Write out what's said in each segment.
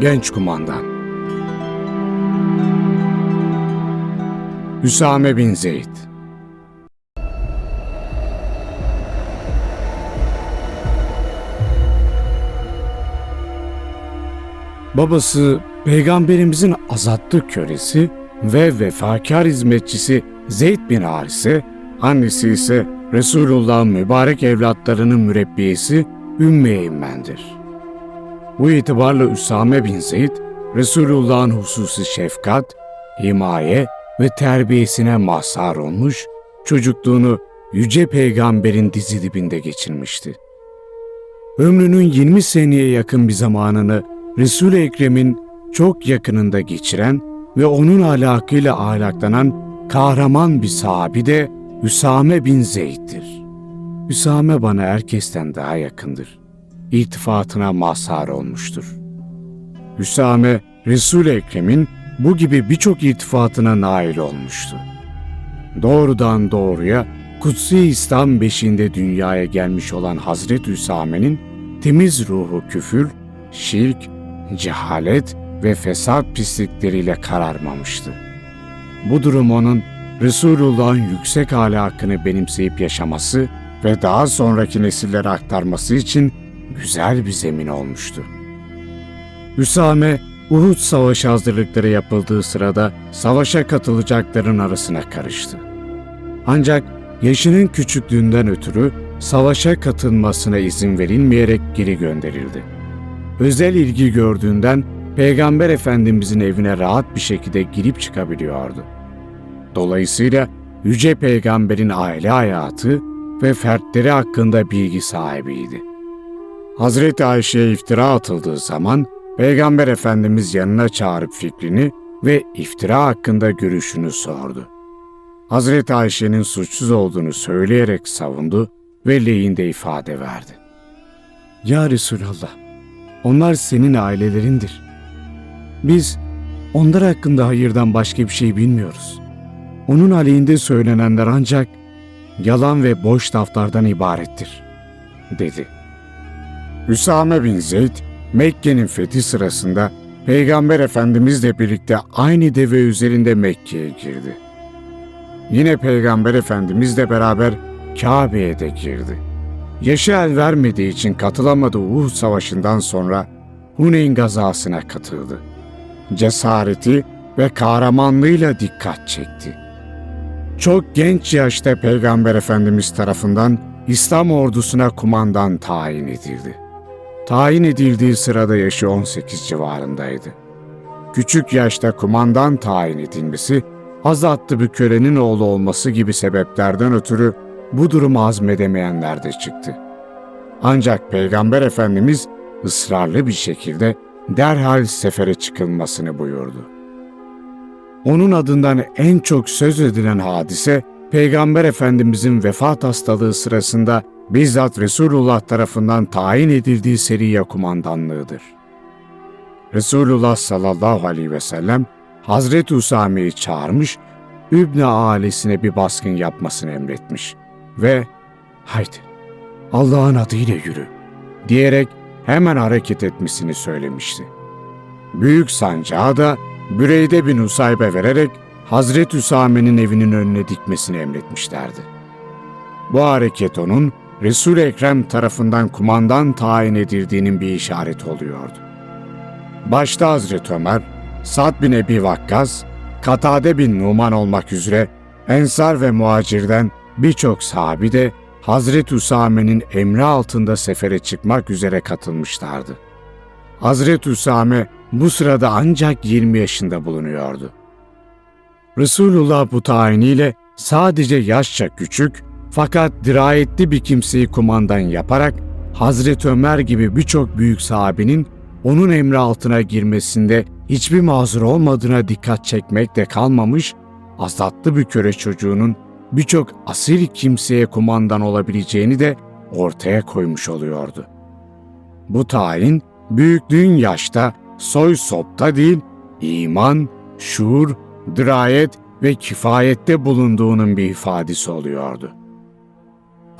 Genç kumandan Hüsame bin Zeyd Babası peygamberimizin azatlı kölesi ve vefakar hizmetçisi Zeyd bin Harise, annesi ise Resulullah'ın mübarek evlatlarının mürebbiyesi Ümmü Eymen'dir. Bu itibarla Üsame bin Zeyd, Resulullah'ın hususi şefkat, himaye ve terbiyesine mazhar olmuş, çocukluğunu Yüce Peygamber'in dizi dibinde geçirmişti. Ömrünün 20 seneye yakın bir zamanını Resul-i Ekrem'in çok yakınında geçiren ve onun ahlakıyla ahlaklanan kahraman bir sahabi de Üsame bin Zeyd'dir. Üsame bana herkesten daha yakındır. İltifatına mazhar olmuştur. Üsame, Resul-i Ekrem'in bu gibi birçok iltifatına nail olmuştu. Doğrudan doğruya Kutsi İslam beşiğinde dünyaya gelmiş olan Hazreti Üsame'nin temiz ruhu küfür, şirk, cehalet ve fesat pislikleriyle kararmamıştı. Bu durum onun Resulullah'ın yüksek ahlakını benimseyip yaşaması ve daha sonraki nesillere aktarması için güzel bir zemin olmuştu. Hüsame, Uhud Savaşı hazırlıkları yapıldığı sırada savaşa katılacakların arasına karıştı. Ancak yaşının küçüklüğünden ötürü savaşa katılmasına izin verilmeyerek geri gönderildi. Özel ilgi gördüğünden Peygamber Efendimizin evine rahat bir şekilde girip çıkabiliyordu. Dolayısıyla Yüce Peygamber'in aile hayatı ve fertleri hakkında bilgi sahibiydi. Hazreti Ayşe'ye iftira atıldığı zaman Peygamber Efendimiz yanına çağırıp fikrini ve iftira hakkında görüşünü sordu. Hazreti Ayşe'nin suçsuz olduğunu söyleyerek savundu ve lehinde ifade verdi. Ya Resulallah, onlar senin ailelerindir. Biz onlar hakkında hayırdan başka bir şey bilmiyoruz. Onun aleyhinde söylenenler ancak yalan ve boş laflardan ibarettir, dedi. Üsame bin Zeyd, Mekke'nin fethi sırasında Peygamber Efendimizle birlikte aynı deve üzerinde Mekke'ye girdi. Yine Peygamber Efendimizle beraber Kabe'ye de girdi. Yaşı el vermediği için katılamadığı Uhud Savaşı'ndan sonra Huneyn gazasına katıldı. Cesareti ve kahramanlığıyla dikkat çekti. Çok genç yaşta Peygamber Efendimiz tarafından İslam ordusuna kumandan tayin edildi. Tayin edildiği sırada yaşı 18 civarındaydı. Küçük yaşta kumandan tayin edilmesi, azatlı bir kölenin oğlu olması gibi sebeplerden ötürü bu durumu azmedemeyenler de çıktı. Ancak Peygamber Efendimiz ısrarlı bir şekilde derhal sefere çıkılmasını buyurdu. Onun adından en çok söz edilen hadise, Peygamber Efendimizin vefat hastalığı sırasında bizzat Resulullah tarafından tayin edildiği Seriye kumandanlığıdır. Resulullah sallallahu aleyhi ve sellem Hazreti Usame'yi çağırmış, Übne ailesine bir baskın yapmasını emretmiş ve haydi Allah'ın adıyla yürü diyerek hemen hareket etmesini söylemişti. Büyük sancağı da Büreyde bin Usayb'e vererek Hazreti Üsame'nin evinin önüne dikmesini emretmişlerdi. Bu hareket onun resul Ekrem tarafından kumandan tayin edildiğinin bir işareti oluyordu. Başta Hazreti Ömer, Sad bin Ebi Vakkas, Katade bin Numan olmak üzere Ensar ve Muhacir'den birçok sahabi de Hazreti Üsame'nin emri altında sefere çıkmak üzere katılmışlardı. Hazreti Üsame bu sırada ancak 20 yaşında bulunuyordu. Resulullah bu tayiniyle sadece yaşça küçük fakat dirayetli bir kimseyi kumandan yaparak Hazreti Ömer gibi birçok büyük sahabinin onun emri altına girmesinde hiçbir mazur olmadığına dikkat çekmekle kalmamış, azatlı bir köre çocuğunun birçok asil kimseye kumandan olabileceğini de ortaya koymuş oluyordu. Bu tayin büyüklüğün yaşta, soy sopta değil, iman, şuur, dirayet ve kifayette bulunduğunun bir ifadesi oluyordu.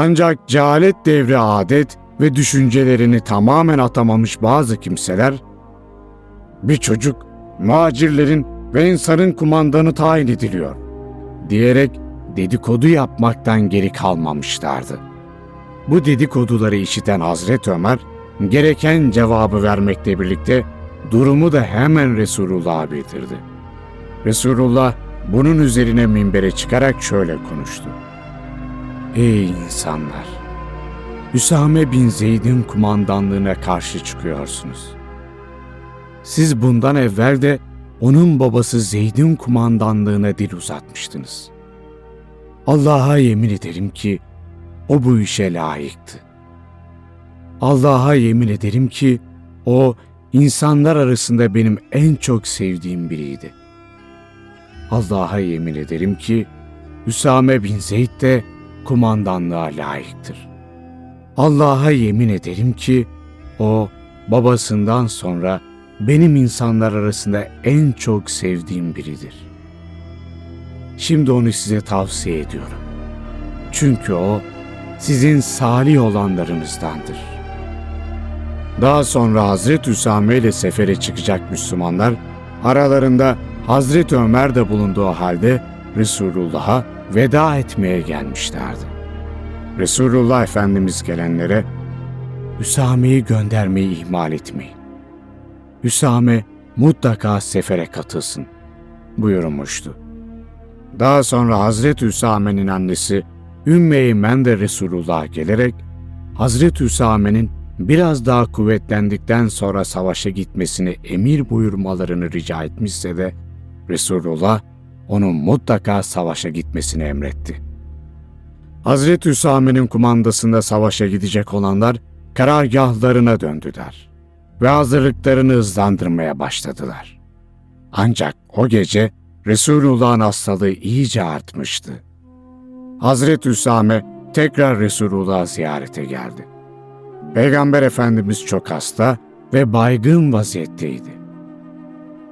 Ancak cehalet devri adet ve düşüncelerini tamamen atamamış bazı kimseler, bir çocuk muhacirlerin ve Ensar'ın kumandanı tayin ediliyor diyerek dedikodu yapmaktan geri kalmamışlardı. Bu dedikoduları işiten Hazreti Ömer gereken cevabı vermekle birlikte durumu da hemen Resulullah'a bildirdi. Resulullah bunun üzerine minbere çıkarak şöyle konuştu. Ey insanlar! Üsame bin Zeyd'in kumandanlığına karşı çıkıyorsunuz. Siz bundan evvel de onun babası Zeyd'in kumandanlığına dil uzatmıştınız. Allah'a yemin ederim ki o bu işe layıktı. Allah'a yemin ederim ki o insanlar arasında benim en çok sevdiğim biriydi. Allah'a yemin ederim ki Üsame bin Zeyd de kumandanlığa layıktır. Allah'a yemin ederim ki o babasından sonra benim insanlar arasında en çok sevdiğim biridir. Şimdi onu size tavsiye ediyorum. Çünkü o sizin salih olanlarınızdandır. Daha sonra Hazreti Üsame ile sefere çıkacak Müslümanlar, aralarında Hazreti Ömer de bulunduğu halde Resulullah'a veda etmeye gelmişlerdi. Resulullah Efendimiz gelenlere, Üsame'yi göndermeyi ihmal etmeyin. Üsame mutlaka sefere katılsın buyurmuştu. Daha sonra Hazreti Üsame'nin annesi Ümmü Eymen de Resulullah'a gelerek Hazreti Üsame'nin biraz daha kuvvetlendikten sonra savaşa gitmesini emir buyurmalarını rica etmişse de Resulullah onun mutlaka savaşa gitmesini emretti. Hazreti Üsame'nin kumandasında savaşa gidecek olanlar karargahlarına döndüler ve hazırlıklarını hızlandırmaya başladılar. Ancak o gece Resulullah'ın hastalığı iyice artmıştı. Hazreti Üsame tekrar Resulullah'ı ziyarete geldi. Peygamber Efendimiz çok hasta ve baygın vaziyetteydi.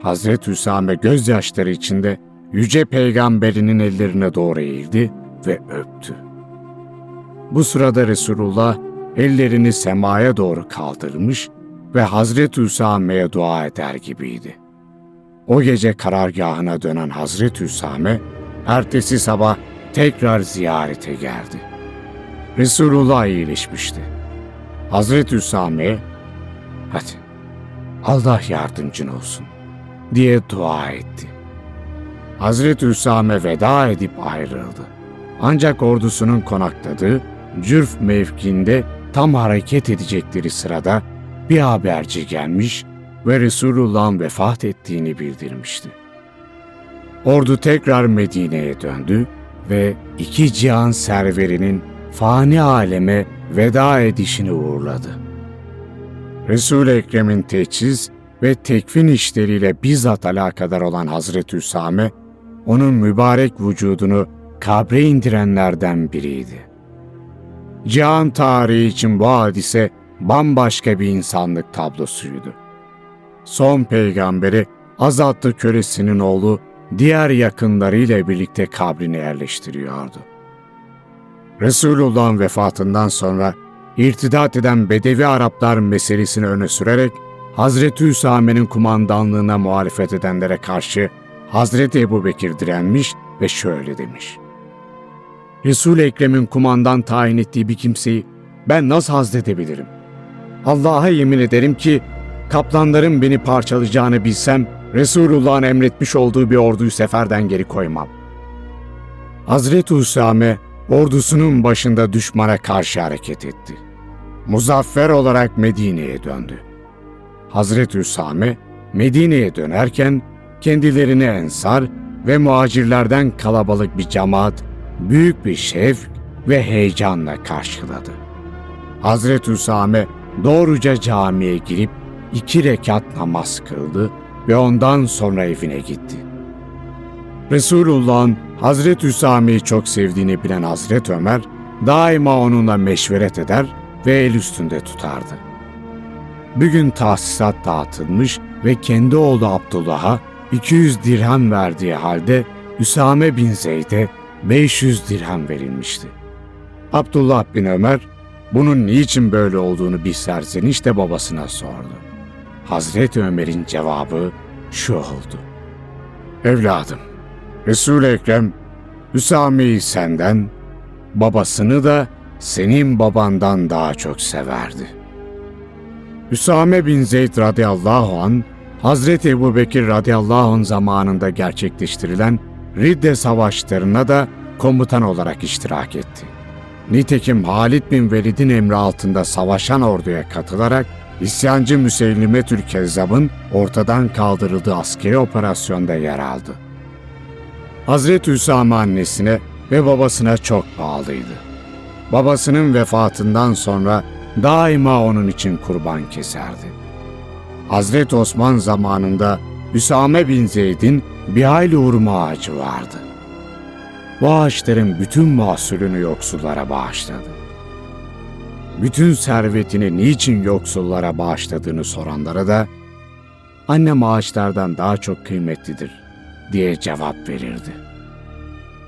Hazreti Üsame gözyaşları içinde Yüce Peygamberinin ellerine doğru eğildi ve öptü. Bu sırada Resulullah ellerini semaya doğru kaldırmış ve Hazreti Üsame'ye dua eder gibiydi. O gece karargahına dönen Hazreti Üsame, ertesi sabah tekrar ziyarete geldi. Resulullah iyileşmişti. Hazreti Üsame, hadi Allah yardımcın olsun diye dua etti. Hazreti Üsame veda edip ayrıldı. Ancak ordusunun konakladığı Cürf mevkinde tam hareket edecekleri sırada bir haberci gelmiş ve Resulullah'ın vefat ettiğini bildirmişti. Ordu tekrar Medine'ye döndü ve iki cihan serverinin fani aleme veda edişini uğurladı. Resul-i Ekrem'in teçhiz ve tekfin işleriyle bizzat alakadar olan Hazreti Üsame, onun mübarek vücudunu kabre indirenlerden biriydi. Cihan tarihi için bu hadise bambaşka bir insanlık tablosuydu. Son peygamberi azatlı kölesinin oğlu diğer yakınlarıyla birlikte kabrine yerleştiriyordu. Resulullah'ın vefatından sonra irtidat eden Bedevi Araplar meselesini öne sürerek Hazreti Üsame'nin kumandanlığına muhalefet edenlere karşı Hazreti Ebu Bekir direnmiş ve şöyle demiş. Resul-i Ekrem'in kumandan tayin ettiği bir kimseyi ben nasıl hazredebilirim? Allah'a yemin ederim ki kaplanların beni parçalayacağını bilsem Resulullah'ın emretmiş olduğu bir orduyu seferden geri koymam. Hazreti Usame ordusunun başında düşmana karşı hareket etti. Muzaffer olarak Medine'ye döndü. Hazreti Usame Medine'ye dönerken kendilerini ensar ve muhacirlerden kalabalık bir cemaat büyük bir şevk ve heyecanla karşıladı. Hazreti Usame doğruca camiye girip iki rekat namaz kıldı ve ondan sonra evine gitti. Resulullah'ın Hazreti Üsame'yi çok sevdiğini bilen Hazreti Ömer daima onunla meşveret eder ve el üstünde tutardı. Bir gün tahsisat dağıtılmış ve kendi oğlu Abdullah'a 200 dirhem verdiği halde Üsame bin Zeyd'e 500 dirhem verilmişti. Abdullah bin Ömer bunun niçin böyle olduğunu bir serzenişle babasına sordu. Hazreti Ömer'in cevabı şu oldu. Evladım, Resul-i Ekrem Hüsame'yi senden, babasını da senin babandan daha çok severdi. Hüsame bin Zeyd radıyallahu an Hazreti Ebu Bekir radıyallahu anh zamanında gerçekleştirilen Ridde savaşlarına da komutan olarak iştirak etti. Nitekim Halid bin Velid'in emri altında savaşan orduya katılarak isyancı Müseylimetül Kezzab'ın ortadan kaldırıldığı askeri operasyonda yer aldı. Hazreti Hüsame annesine ve babasına çok bağlıydı. Babasının vefatından sonra daima onun için kurban keserdi. Hazreti Osman zamanında Hüsame bin Zeyd'in bir hayli hurma ağacı vardı. Bu ağaçların bütün mahsulünü yoksullara bağışladı. Bütün servetini niçin yoksullara bağışladığını soranlara da annem ağaçlardan daha çok kıymetlidir diye cevap verirdi.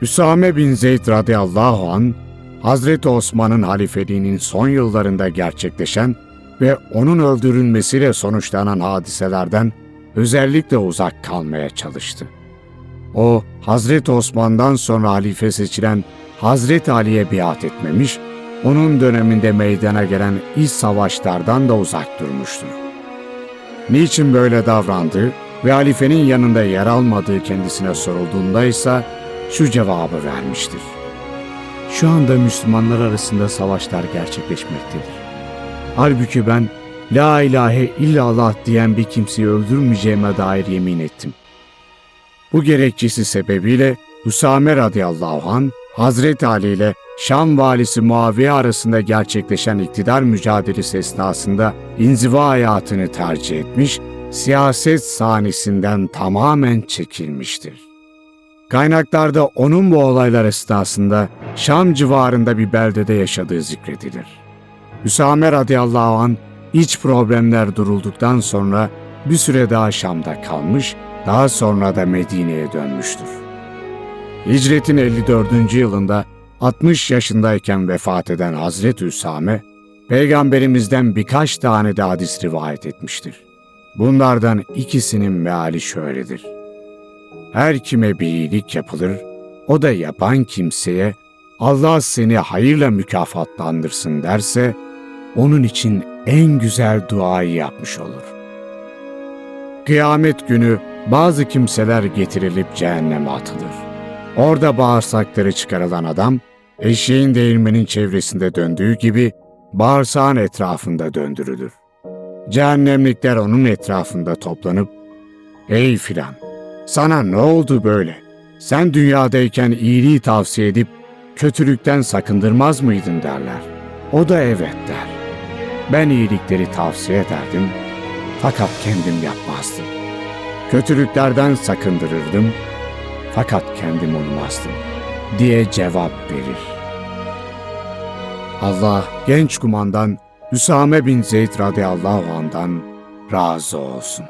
Hüsame bin Zeyd radıyallahu an Hazreti Osman'ın halifeliğinin son yıllarında gerçekleşen ve onun öldürülmesiyle sonuçlanan hadiselerden özellikle uzak kalmaya çalıştı. O, Hazreti Osman'dan sonra halife seçilen Hazreti Ali'ye biat etmemiş, onun döneminde meydana gelen iç savaşlardan da uzak durmuştur. Niçin böyle davrandı ve halifenin yanında yer almadığı kendisine sorulduğunda ise şu cevabı vermiştir. Şu anda Müslümanlar arasında savaşlar gerçekleşmektedir. Halbuki ben La ilahe illallah diyen bir kimseyi öldürmeyeceğime dair yemin ettim. Bu gerekçesi sebebiyle Hüsame radıyallahu an Hazreti Ali ile Şam valisi Muaviye arasında gerçekleşen iktidar mücadelesi esnasında inziva hayatını tercih etmiş, siyaset sahnesinden tamamen çekilmiştir. Kaynaklarda onun bu olaylar esnasında Şam civarında bir beldede yaşadığı zikredilir. Hüsame radıyallahu an iç problemler durulduktan sonra bir süre daha Şam'da kalmış, daha sonra da Medine'ye dönmüştür. Hicretin 54. yılında 60 yaşındayken vefat eden Hazreti Hüsame, Peygamberimizden birkaç tane de hadis rivayet etmiştir. Bunlardan ikisinin meali şöyledir. Her kime bir iyilik yapılır, o da yapan kimseye Allah seni hayırla mükafatlandırsın derse, onun için en güzel duayı yapmış olur. Kıyamet günü bazı kimseler getirilip cehenneme atılır. Orada bağırsakları çıkarılan adam, eşeğin değirmenin çevresinde döndüğü gibi bağırsağın etrafında döndürülür. Cehennemlikler onun etrafında toplanıp, ''Ey filan, sana ne oldu böyle? Sen dünyadayken iyiliği tavsiye edip kötülükten sakındırmaz mıydın?'' derler. O da evet der. Ben iyilikleri tavsiye ederdim fakat kendim yapmazdım. Kötülüklerden sakındırırdım fakat kendim olmazdım diye cevap verir. Allah genç kumandan Hüsame bin Zeyd radıyallahu andan razı olsun.